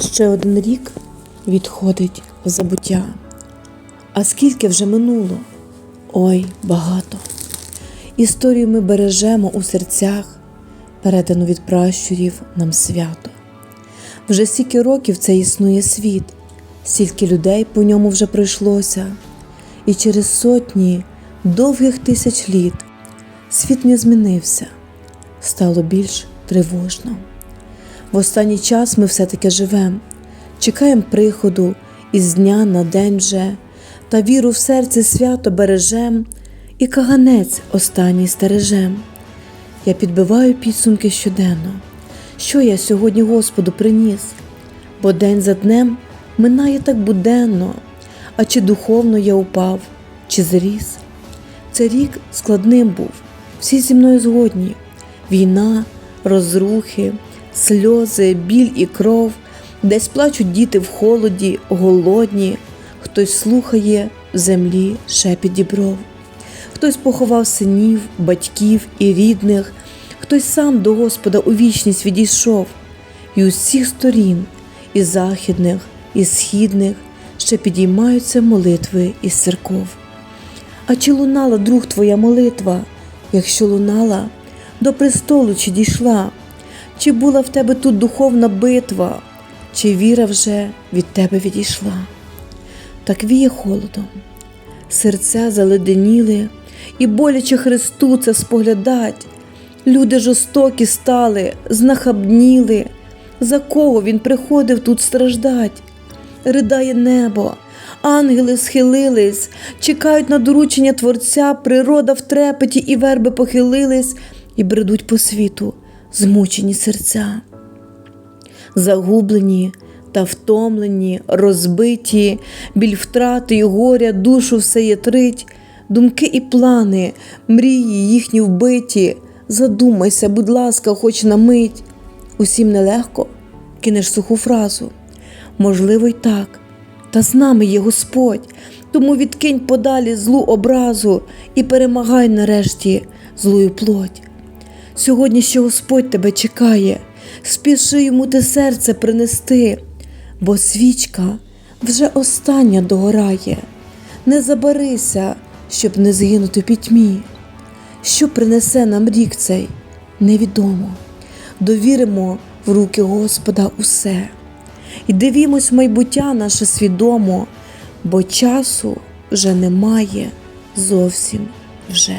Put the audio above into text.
Ще один рік відходить в забуття. А скільки вже минуло? Ой, багато. Історію ми бережемо у серцях, передану від пращурів нам свято. Вже стільки років це існує світ, стільки людей по ньому вже пройшлося, і через сотні довгих тисяч літ світ не змінився, стало більш тривожно. В останній час ми все-таки живем, чекаємо приходу із дня на день вже, та віру в серце свято бережем, і каганець останній стережем. Я підбиваю підсумки щоденно, що я сьогодні Господу приніс, бо день за днем минає так буденно, а чи духовно я упав, чи зріс. Цей рік складним був, всі зі мною згодні. Війна, розрухи, сльози, біль і кров, десь плачуть діти в холоді, голодні, хтось слухає в землі шепіт дібров. Хтось поховав синів, батьків і рідних, хтось сам до Господа у вічність відійшов, і усіх сторін, і західних, і східних, ще підіймаються молитви із церков. А чи лунала, друг, твоя молитва, якщо лунала, до престолу чи дійшла, чи була в тебе тут духовна битва, чи віра вже від тебе відійшла? Так віє холодом, серця заледеніли, і боляче Христу це споглядать. Люди жорстокі стали, знахабніли, за кого він приходив тут страждать? Ридає небо, ангели схилились, чекають на доручення Творця, природа в трепеті і верби похилились, і бредуть по світу змучені серця. Загублені та втомлені, розбиті, біль втрати й горя, душу все ятрить, думки і плани, мрії їхні вбиті. Задумайся, будь ласка, хоч на мить. Усім нелегко кинеш суху фразу. Можливо, й так, та з нами є Господь, тому відкинь подалі злу образу і перемагай нарешті злую плоть. Сьогодні ще Господь тебе чекає, спіши йому те серце принести, бо свічка вже остання догорає. Не забарися, щоб не згинути пітьмі. Що принесе нам рік цей, невідомо. Довіримо в руки Господа усе. І дивімось майбуття наше свідомо, бо часу вже немає зовсім вже.